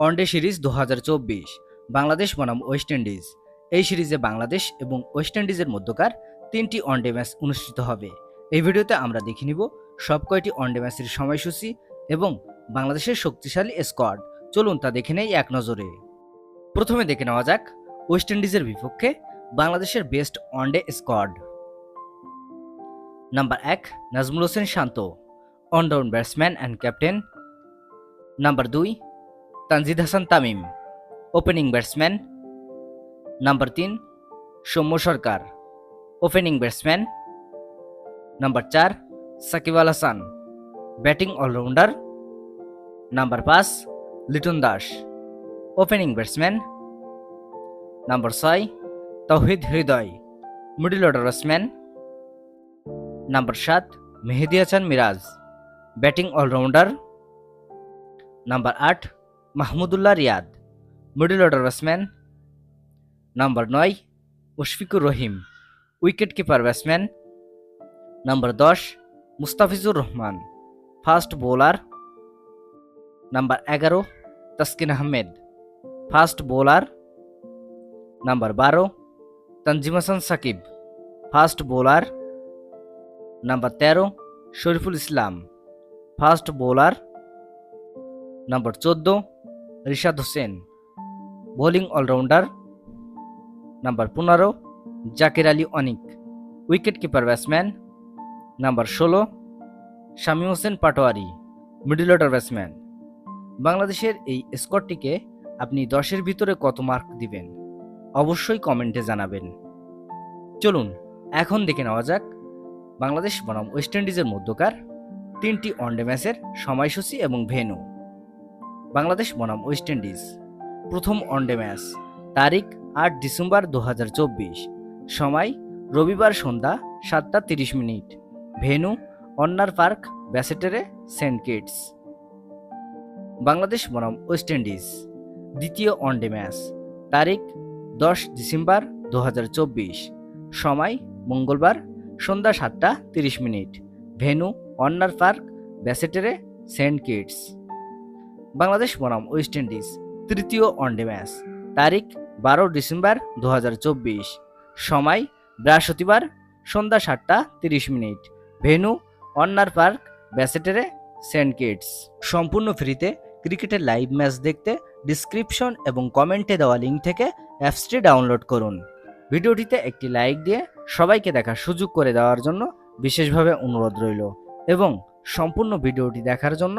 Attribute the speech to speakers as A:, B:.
A: One day series দু হাজার চব্বিশ। বাংলাদেশ বনাম ওয়েস্ট ইন্ডিজ। এই সিরিজে বাংলাদেশ এবং ওয়েস্ট ইন্ডিজের মধ্যকার তিনটি ওয়ানডে ম্যাচ অনুষ্ঠিত হবে। এই ভিডিওতে আমরা দেখে নিব সব কয়টি ওয়ানডে ম্যাচের সময়সূচি এবং বাংলাদেশের শক্তিশালী স্কোয়াড। চলুন তা দেখে নেই এক নজরে। প্রথমে দেখে নেওয়া যাক ওয়েস্ট ইন্ডিজের বিপক্ষে বাংলাদেশের বেস্ট ওয়ানডে স্কোয়াড। নাম্বার এক, Najmul Hossain Shanto, allround batsman and captain. Number দুই Tanzid Hasan Tamim, opening batsman. Number তিন, Soumya Sarkar, opening batsman. Number চার, Shakib Al Hasan, batting allrounder. Number পাঁচ, Liton Das, opening batsman. Number ছয়, Towhid Hridoy, middle order batsman. Number সাত, Mehedi Hasan Miraz, batting allrounder. Number আট Mahmudullah Riyad middle order batsman number নয়, Mushfiqur Rahim wicket keeper batsman number দশ, Mustafizur Rahman fast bowler number এগারো, Taskin Ahmed fast bowler number বারো, Tanzim Hasan Sakib fast bowler number তেরো, Shoriful Islam fast bowler number চোদ্দ Rishad Hossain, bowling allrounder number পনেরো, Zakir Ali Anik, wicket keeper batsman number ষোলো, Shamim Hossain Patwari, middle order batsman. বাংলাদেশের এই স্কোরটিকে আপনি দশের ভিতরে কত মার্ক দিবেন? অবশ্যই কমেন্টে জানাবেন। চলুন, এখন দেখে নেওয়া যাক বাংলাদেশ বনাম ওয়েস্ট ইন্ডিজের মধ্যকার তিনটি ওয়ানডে ম্যাচের সময়সূচি এবং ভেন্যু। বাংলাদেশ বনাম ওয়েস্ট ইন্ডিজ। প্রথম ওয়ানডে ম্যাচ তারিখ আট ডিসেম্বর দু হাজার চব্বিশ। সময়, রবিবার সন্ধ্যা সাতটা তিরিশ minute. Venue Warner Park, Basseterre, Saint Kitts. Bangladesh বনাম ওয়েস্ট ইন্ডিজ। দ্বিতীয় ওয়ানডে ম্যাচ তারিখ দশ ডিসেম্বর দু হাজার চব্বিশ। সময়, মঙ্গলবার সন্ধ্যা সাতটা তিরিশ minute. Venue Warner Park, Basseterre, Saint Kitts. Bangladesh বনাম ওয়েস্ট ইন্ডিজ তৃতীয় ওয়ানডে ম্যাচ তারিখ, বারো ডিসেম্বর দু হাজার চব্বিশ। সময়, বৃহস্পতিবার সন্ধ্যা সাতটা তিরিশ minute. Venue Warner Park, Basseterre, Saint Kitts. সম্পূর্ণ ফ্রিতে ক্রিকেটের লাইভ ম্যাচ দেখতে ডিসক্রিপশন এবং কমেন্টে দেওয়া লিঙ্ক থেকে অ্যাপসটি ডাউনলোড করুন। ভিডিওটিতে একটি লাইক দিয়ে সবাইকে দেখার সুযোগ করে দেওয়ার জন্য বিশেষভাবে অনুরোধ রইল। এবং সম্পূর্ণ ভিডিওটি দেখার জন্য